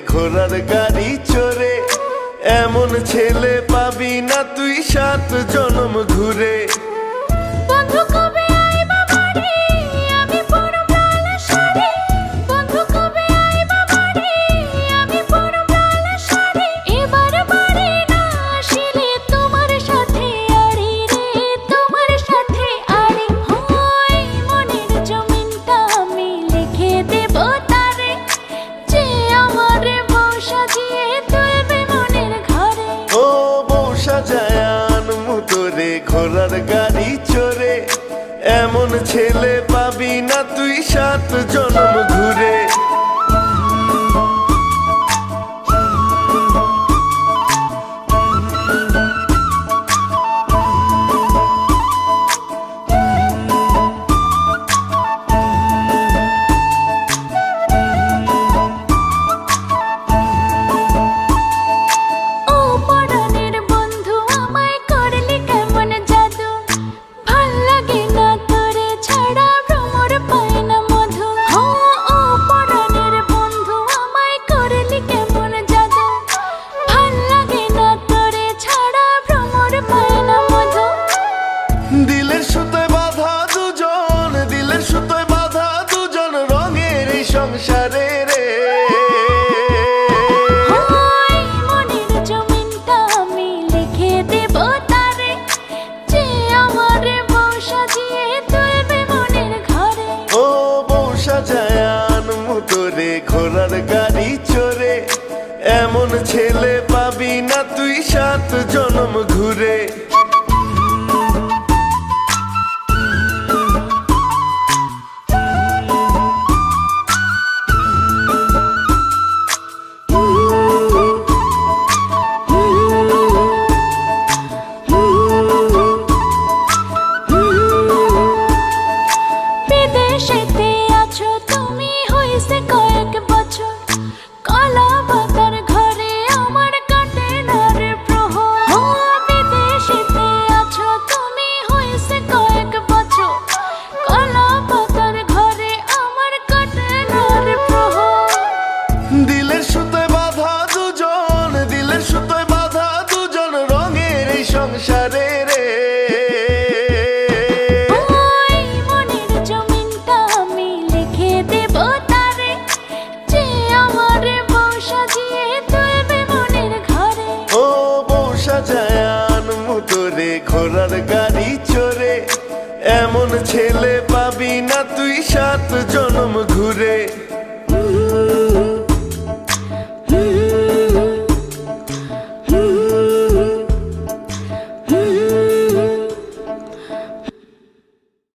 ঘোড়ার গাড়ি চড়ে। এমন ছেলে পাবি না তুই সাত জনম ঘুরে। ঘোড়ার গাড়ি চড়ে এমন ছেলে পাবি না তুই সাত জন্ম ঘোড়ার গাড়ি চড়ে এমন ছেলে পাবি না তুই সাত জনম সংসারে রে। মনের ও বউ সাজায় আনমু তোরে ঘোড়ার গাড়ি চড়ে। এমন ছেলে পাবি না তুই সাত জনম ঘুরে।